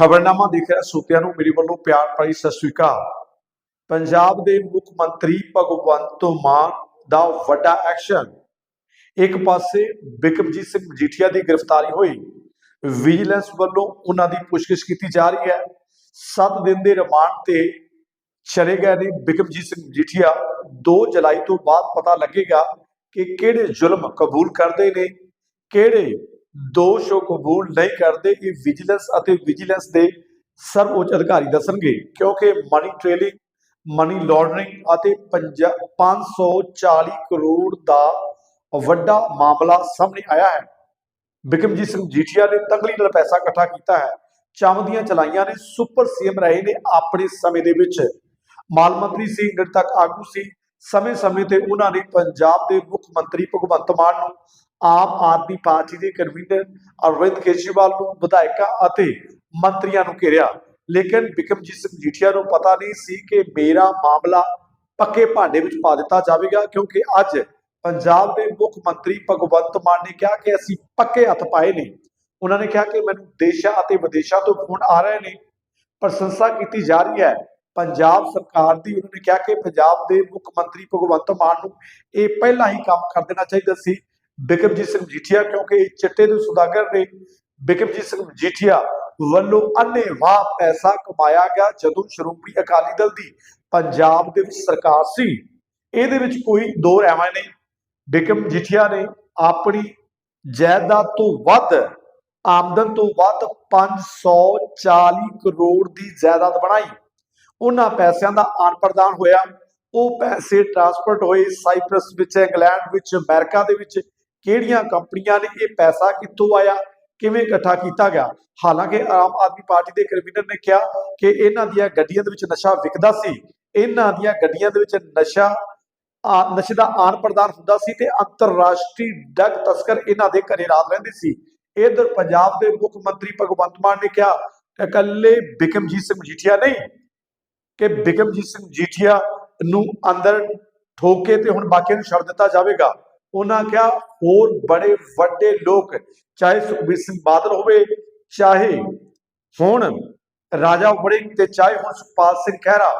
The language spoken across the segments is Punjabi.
ਖਬਰਨਾਮਾ ਦੇਖ ਰਿਹਾ ਸਰੋਤਿਆਂ ਨੂੰ ਮੇਰੇ ਵੱਲੋਂ ਪਿਆਰ ਭਰੀ ਸਤਿ ਸ੍ਰੀ ਅਕਾਲ। ਪੰਜਾਬ ਦੇ ਮੁੱਖ ਮੰਤਰੀ ਭਗਵੰਤ ਮਾਨ ਦਾ ਵੱਡਾ ਐਕਸ਼ਨ। ਇੱਕ ਪਾਸੇ ਬਿਕਰਮਜੀਤ ਸਿੰਘ ਮਜੀਠੀਆ ਦੀ ਗ੍ਰਿਫਤਾਰੀ ਹੋਈ। ਵਿਜੀਲੈਂਸ ਵੱਲੋਂ ਉਹਨਾਂ ਦੀ ਪੁੱਛਗਿੱਛ ਕੀਤੀ ਜਾ ਰਹੀ ਹੈ। 7 ਦਿਨ ਦੇ ਰਿਮਾਂਡ ਤੇ ਚਲੇ ਗਏ ਨੇ ਬਿਕਰਮਜੀਤ ਸਿੰਘ ਮਜੀਠੀਆ। 2 ਜੁਲਾਈ ਤੋਂ ਬਾਅਦ ਪਤਾ ਲੱਗੇਗਾ ਕਿ ਕਿਹੜੇ ਜ਼ੁਲਮ ਕਬੂਲ ਕਰਦੇ ਨੇ, ਕਿਹੜੇ ਦੋਸ਼ ਉਹ ਕਬੂਲ ਨਹੀਂ ਕਰਦੇ ਇਹ ਵਿਜੀਲੈਂਸ ਅਤੇ ਵਿਜੀਲੈਂਸ ਦੇ ਸਰਵਉੱਚ ਅਧਿਕਾਰੀ ਦੱਸਣਗੇ, ਕਿਉਂਕਿ ਮਨੀ ਟ੍ਰੇਲਿੰਗ ਮਨੀ ਲਾਂਡਰਿੰਗ ਅਤੇ 540 ਕਰੋੜ ਦਾ ਵੱਡਾ ਮਾਮਲਾ ਸਾਹਮਣੇ ਆਇਆ ਹੈ। ਬਿਕਰਮਜੀਤ ਸਿੰਘ ਜੀਠੀਆ ਨੇ ਤੰਗਲੀ ਨਾਲ ਪੈਸਾ ਇਕੱਠਾ ਕੀਤਾ ਹੈ। ਚਮਦੀਆਂ ਚਲਾਈਆਂ ਨੇ, ਸੁਪਰ ਸੀਐਮ ਰਹੇ ਨੇ ਆਪਣੇ ਸਮੇਂ ਦੇ ਵਿੱਚ। ਮਾਲ ਮੰਤਰੀ ਸੀ ਨਿਰ ਆਗੂ ਸੀ। ਸਮੇਂ-ਸਮੇਂ ਤੇ ਉਹਨਾਂ ਨੇ ਪੰਜਾਬ ਦੇ ਮੁੱਖ ਮੰਤਰੀ ਭਗਵੰਤ ਮਾਨ ਨੂੰ ਆਮ ਆਦਮੀ ਪਾਰਟੀ ਦੇ ਕਨਵੀਨਰ ਅਰਵਿੰਦ ਕੇਜਰੀਵਾਲ ਨੂੰ, ਵਿਧਾਇਕਾਂ ਅਤੇ ਮੰਤਰੀਆਂ ਨੂੰ ਘੇਰਿਆ। ਲੇਕਿਨ ਬਿਕਰਮਜੀਤ ਸਿੰਘ ਜੀਠੀਆ ਨੂੰ ਪਤਾ ਨਹੀਂ ਸੀ ਕਿ ਮੇਰਾ ਮਾਮਲਾ ਪੱਕੇ ਭਾਂਡੇ ਵਿੱਚ ਪਾ ਦਿੱਤਾ ਜਾਵੇਗਾ, ਕਿਉਂਕਿ ਅੱਜ ਪੰਜਾਬ ਦੇ ਮੁੱਖ ਮੰਤਰੀ ਭਗਵੰਤ ਮਾਨ ਨੇ ਕਿਹਾ ਕਿ ਅਸੀਂ ਪੱਕੇ ਹੱਥ ਪਾਏ ਨੇ। ਉਹਨਾਂ ਨੇ ਕਿਹਾ ਕਿ ਮੈਨੂੰ ਦੇਸ਼ਾਂ ਅਤੇ ਵਿਦੇਸ਼ਾਂ ਤੋਂ ਫੋਨ ਆ ਰਹੇ ਨੇ। ਪ੍ਰਸ਼ੰਸਾ ਕੀਤੀ ਜਾ ਰਹੀ ਹੈ। ਪੰਜਾਬ ਸਰਕਾਰ ਦੀ ਉਹਨਾਂ ਨੇ ਕਿਹਾ ਕਿ ਪੰਜਾਬ ਦੇ ਮੁੱਖ ਮੰਤਰੀ ਭਗਵੰਤ ਮਾਨ ਨੂੰ ਇਹ ਪਹਿਲਾਂ ਹੀ ਕੰਮ ਕਰ ਦੇਣਾ ਚਾਹੀਦਾ ਸੀ। ਬਿਕਰਮਜੀਤ ਸਿੰਘ ਜੀਠੀਆ ਕਿਉਂਕਿ ਇਹ ਚਿੱਟੇ ਦੇ ਸੁਦਾਗਰ ਨੇ। ਬਿਕਰਮਜੀਤ ਸਿੰਘ ਜੀਠੀਆ ਵੱਲੋਂ ਅੰਨ੍ਹੇਵਾਹ ਪੈਸਾ ਕਮਾਇਆ ਗਿਆ ਜਦੋਂ ਸ਼੍ਰੋਮਣੀ ਅਕਾਲੀ ਦਲ ਦੀ ਪੰਜਾਬ ਦੇ ਵਿੱਚ ਸਰਕਾਰ ਸੀ। ਇਹਦੇ ਵਿੱਚ ਕੋਈ ਦੋ ਰਹਿਵਾਂ ਨਹੀਂ ਬਿਕਰਮ ਜੀਠੀਆ ਨੇ ਆਪਣੀ ਜਾਇਦਾਦ ਤੋਂ ਵੱਧ, ਆਮਦਨ ਤੋਂ ਵੱਧ 540 ਕਰੋੜ ਦੀ ਜਾਇਦਾਦ ਬਣਾਈ। ਉਹਨਾਂ ਪੈਸਿਆਂ ਦਾ ਆਨ ਪ੍ਰਦਾਨ ਹੋਇਆ। ਉਹ ਪੈਸੇ ਟ੍ਰਾਂਸਫਰਟ ਹੋਏ ਸਾਈਪ੍ਰਸ ਵਿੱਚ, ਇੰਗਲੈਂਡ ਵਿੱਚ, ਅਮਰੀਕਾ ਦੇ ਵਿੱਚ। ਕਿਹੜੀਆਂ ਕੰਪਨੀਆਂ ਨੇ, ਇਹ ਪੈਸਾ ਕਿੱਥੋਂ ਆਇਆ, ਕਿਵੇਂ ਇਕੱਠਾ ਕੀਤਾ ਗਿਆ? ਹਾਲਾਂਕਿ ਆਮ ਆਦਮੀ ਪਾਰਟੀ ਦੇ ਕਨਵੀਨਰ ਨੇ ਕਿਹਾ ਕਿ ਇਹਨਾਂ ਦੀਆਂ ਗੱਡੀਆਂ ਦੇ ਵਿੱਚ ਨਸ਼ਾ ਵਿਕਦਾ ਸੀ। ਇਹਨਾਂ ਦੀਆਂ ਗੱਡੀਆਂ ਦੇ ਵਿੱਚ ਨਸ਼ਾ ਨਸ਼ੇ ਦਾ ਆਨ ਪ੍ਰਦਾਨ ਹੁੰਦਾ ਸੀ ਤੇ ਅੰਤਰਰਾਸ਼ਟਰੀ ਡਰਗ ਤਸਕਰ ਇਹਨਾਂ ਦੇ ਘਰੇ ਰਾਤ ਰਹਿੰਦੇ ਸੀ। ਇਧਰ ਪੰਜਾਬ ਦੇ ਮੁੱਖ ਮੰਤਰੀ ਭਗਵੰਤ ਮਾਨ ਨੇ ਕਿਹਾ, ਇਕੱਲੇ ਬਿਕਮਜੀਤ ਸਿੰਘ ਮਜੀਠੀਆ ਨਹੀਂ, ਕਿ ਬਿਕਮਜੀਤ ਸਿੰਘ ਜੀਠੀਆ ਨੂੰ ਅੰਦਰ ਠੋਕੇ ਤੇ ਹੁਣ ਬਾਕੀਆਂ ਨੂੰ ਛੱਡ ਦਿੱਤਾ ਜਾਵੇਗਾ। ਉਹਨਾਂ ਕਿਹਾ, ਹੋਰ ਬੜੇ ਵੱਡੇ ਲੋਕ, ਚਾਹੇ ਸੁਖਬੀਰ ਸਿੰਘ ਬਾਦਲ ਹੋਵੇ, ਚਾਹੇ ਹੁਣ ਰਾਜਾ ਵੜਿੰਗ ਤੇ ਚਾਹੇ ਹੁਣ ਸੁਖਪਾਲ ਸਿੰਘ ਖਹਿਰਾ,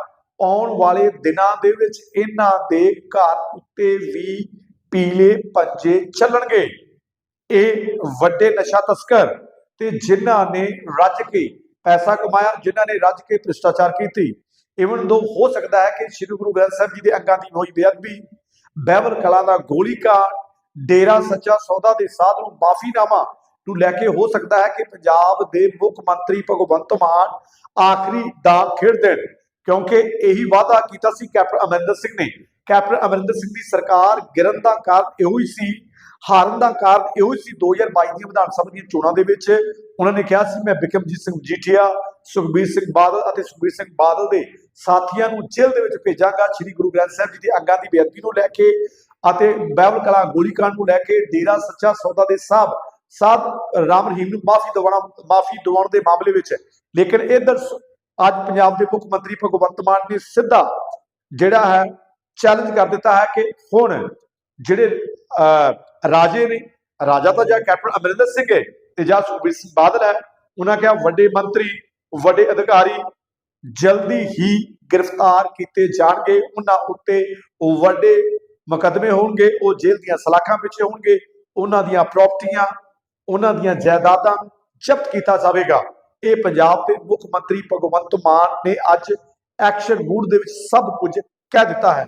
ਆਉਣ ਵਾਲੇ ਦਿਨਾਂ ਦੇ ਵਿੱਚ ਇਹਨਾਂ ਦੇ ਘਰ ਉੱਤੇ ਵੀ ਪੀਲੇ ਪੰਜੇ ਚੱਲਣਗੇ। ਇਹ ਵੱਡੇ ਨਸ਼ਾ ਤਸਕਰ ਤੇ ਜਿਨ੍ਹਾਂ ਨੇ ਰੱਜ ਕੇ ਪੈਸਾ ਕਮਾਇਆ, ਜਿਨ੍ਹਾਂ ਨੇ ਰੱਜ ਕੇ ਭ੍ਰਿਸ਼ਟਾਚਾਰ ਕੀਤੀ। ਇਵਨ ਦੋ ਹੋ ਸਕਦਾ ਹੈ ਕਿ ਸ੍ਰੀ ਗੁਰੂ ਗ੍ਰੰਥ ਸਾਹਿਬ ਜੀ ਦੇ ਅੰਗਾਂ ਦੀ ਹੋਈ ਬੇਅਦਬੀ ਬਹਿਬਲ ਕਲਾ ਦਾ ਗੋਲੀਕਾਂਡ ਡੇਰਾ ਸੱਚਾ ਸੌਦਾ ਦੇ ਸਾਧ ਨੂੰ ਮਾਫੀਨਾਮਾ ਨੂੰ ਲੈ ਕੇ ਹੋ ਸਕਦਾ ਹੈ ਕਿ ਪੰਜਾਬ ਦੇ ਮੁੱਖ ਮੰਤਰੀ ਭਗਵੰਤ ਮਾਨ ਆਖਰੀ ਦਾਅ ਖੇਡ ਦੇਣ, ਕਿਉਂਕਿ ਇਹੀ ਵਾਅਦਾ ਕੀਤਾ ਸੀ ਕੈਪਟਨ ਅਮਰਿੰਦਰ ਸਿੰਘ ਨੇ। ਕੈਪਟਨ ਅਮਰਿੰਦਰ ਸਿੰਘ ਦੀ ਸਰਕਾਰ ਗਿਰਨ ਦਾ ਕਾਰਨ ਇਹੋ ਹੀ ਸੀ, ਹਾਰਨ ਦਾ ਕਾਰਨ ਇਹੋ ਹੀ ਸੀ 2022 ਦੀਆਂ ਵਿਧਾਨ ਸਭਾ ਦੀਆਂ ਚੋਣਾਂ ਦੇ ਵਿੱਚ। ਉਹਨਾਂ ਨੇ ਕਿਹਾ ਸੀ, ਮੈਂ ਬਿਕਮਜੀਤ ਸਿੰਘ ਜੀਠੀਆ, ਸੁਖਬੀਰ ਸਿੰਘ ਬਾਦਲ ਅਤੇ ਸੁਖਬੀਰ ਸਿੰਘ ਬਾਦਲ ਦੇ ਸਾਥੀਆਂ ਨੂੰ ਜੇਲ੍ਹ ਦੇ ਵਿੱਚ ਭੇਜਾਂਗਾ। ਸ੍ਰੀ ਗੁਰੂ ਗ੍ਰੰਥ ਸਾਹਿਬ ਜੀ ਦੇ ਅੱਗਾ ਦੀ ਬੇਅਦਬੀ ਨੂੰ ਲੈ ਕੇ ਅਤੇ ਬਾਈਬਲ ਕਲਾ ਗੋਲੀकांड ਨੂੰ ਲੈ ਕੇ ਡੇਰਾ ਸੱਚਾ ਸੌਦਾ ਦੇ ਸਾਹਿਬ ਸਾਧ ਰਾਮ ਰਹੀਮ ਨੂੰ ਮਾਫੀ ਦਿਵਾਉਣਾ ਮਾਫੀ ਦਿਵਾਉਣ ਦੇ ਮਾਮਲੇ ਵਿੱਚ। ਲੇਕਿਨ ਇਧਰ ਅੱਜ ਪੰਜਾਬ ਦੇ ਮੁੱਖ ਮੰਤਰੀ ਭਗਵੰਤ ਮਾਨ ਨੇ ਸਿੱਧਾ ਜਿਹੜਾ ਹੈ ਚੈਲੰਜ ਕਰ ਦਿੱਤਾ ਹੈ ਕਿ ਹੁਣ ਜਿਹੜੇ ਅਹ, ਰਾਜੇ ਨੇ ਰਾਜਾ ਤਾਂ ਜਾਂ ਕੈਪਟਨ ਅਮਰਿੰਦਰ ਸਿੰਘ ਹੈ ਤੇ ਜਾਂ ਸੁਖਬੀਰ ਸਿੰਘ ਬਾਦਲ ਹੈ ਉਹਨਾਂ ਕਿਹਾ ਵੱਡੇ ਮੰਤਰੀ ਵੱਡੇ ਅਧਿਕਾਰੀ ਜਲਦੀ ਹੀ ਗ੍ਰਿਫਤਾਰ ਕੀਤੇ ਜਾਣਗੇ। ਉਹਨਾਂ ਉੱਤੇ ਵੱਡੇ ਮੁਕੱਦਮੇ ਹੋਣਗੇ, ਉਹ ਜੇਲ੍ਹ ਦੀਆਂ ਸਲਾਖਾਂ ਪਿੱਛੇ ਹੋਣਗੇ। ਉਹਨਾਂ ਦੀਆਂ ਪ੍ਰਾਪਰਟੀਆਂ, ਉਹਨਾਂ ਦੀਆਂ ਜਾਇਦਾਦਾਂ ਜ਼ਬਤ ਕੀਤਾ ਜਾਵੇਗਾ। ਇਹ ਪੰਜਾਬ ਦੇ ਮੁੱਖ ਮੰਤਰੀ ਭਗਵੰਤ ਮਾਨ ਨੇ ਅੱਜ ਐਕਸ਼ਨ ਮੂਡ ਦੇ ਵਿੱਚ ਸਭ ਕੁਝ ਕਹਿ ਦਿੱਤਾ ਹੈ।